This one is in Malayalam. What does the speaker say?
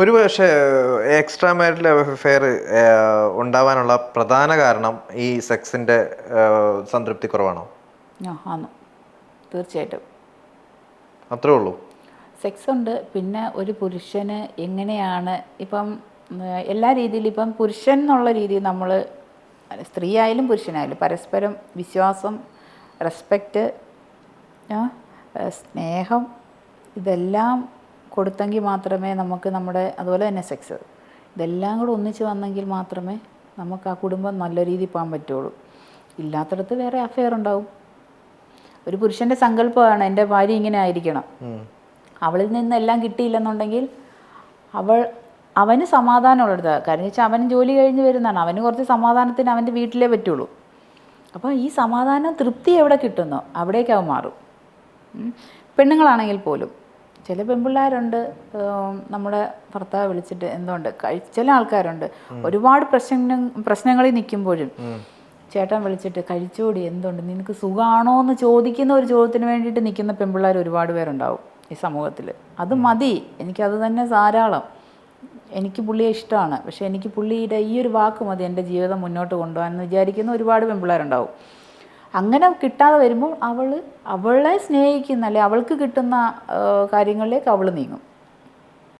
ഒരു പക്ഷേ എക്സ്ട്രാ മാരിറ്റൽ അഫെയർ ഉണ്ടാവാനുള്ള പ്രധാന കാരണം ഈ സെക്സിന്റെ സംതൃപ്തി കുറവാണോ? തീർച്ചയായിട്ടും. അത്രേ ഉള്ളൂ. സെക്സ് ഉണ്ട്. പിന്നെ ഒരു പുരുഷന് എങ്ങനെയാണ് ഇപ്പം എല്ലാ രീതിയിലും ഇപ്പം പുരുഷൻ എന്നുള്ള രീതിയിൽ നമ്മൾ സ്ത്രീ ആയാലും പുരുഷനായാലും പരസ്പരം വിശ്വാസം റെസ്പെക്റ്റ് സ്നേഹം ഇതെല്ലാം കൊടുത്തെങ്കിൽ മാത്രമേ നമുക്ക് നമ്മുടെ അതുപോലെ തന്നെ സെക്സ് ഇതെല്ലാം കൂടെ ഒന്നിച്ച് വന്നെങ്കിൽ മാത്രമേ നമുക്ക് ആ കുടുംബം നല്ല രീതിയിൽ പോകാൻ പറ്റുള്ളൂ. ഇല്ലാത്തടത്ത് വേറെ അഫെയർ ഉണ്ടാവും. ഒരു പുരുഷന്റെ സങ്കല്പമാണ് എന്റെ ഭാര്യ ഇങ്ങനെ ആയിരിക്കണം. അവളിൽ നിന്നെല്ലാം കിട്ടിയില്ലെന്നുണ്ടെങ്കിൽ അവൾ അവന് സമാധാനമുള്ളത് കാരണം വെച്ചാൽ അവൻ ജോലി കഴിഞ്ഞ് വരുന്നതാണ്. അവന് കുറച്ച് സമാധാനത്തിന് അവന്റെ വീട്ടിലേ പറ്റുള്ളൂ. അപ്പോൾ ഈ സമാധാനം തൃപ്തി എവിടെ കിട്ടുന്നോ അവിടേക്ക് അവൻ മാറും. പെണ്ണുങ്ങളാണെങ്കിൽ പോലും. ചില പെൺപിള്ളേരുണ്ട് നമ്മുടെ ഭർത്താവ് വിളിച്ചിട്ട് എന്തുകൊണ്ട് ചില ആൾക്കാരുണ്ട്. ഒരുപാട് പ്രശ്ന പ്രശ്നങ്ങളിൽ നിൽക്കുമ്പോഴും ചേട്ടൻ വിളിച്ചിട്ട് കഴിച്ചോടി എന്തുണ്ട് നിനക്ക് സുഖമാണോ എന്ന് ചോദിക്കുന്ന ഒരു ചോദ്യത്തിന് വേണ്ടിയിട്ട് നിൽക്കുന്ന പെൺപിള്ളേർ ഒരുപാട് പേരുണ്ടാവും ഈ സമൂഹത്തിൽ. അത് മതി എനിക്കത് തന്നെ ധാരാളം. എനിക്ക് പുള്ളിയെ ഇഷ്ടമാണ് പക്ഷേ എനിക്ക് പുള്ളിയുടെ ഈ ഒരു വാക്ക് മതി എന്റെ ജീവിതം മുന്നോട്ട് കൊണ്ടുപോകാൻ എന്ന് വിചാരിക്കുന്ന ഒരുപാട് പെൺപിള്ളേരുണ്ടാവും അങ്ങനെ കിട്ടാതെ വരുമ്പോൾ അവൾ അവളെ സ്നേഹിക്കുന്ന അല്ലെ അവൾക്ക് കിട്ടുന്ന കാര്യങ്ങളിലേക്ക് അവൾ നീങ്ങും.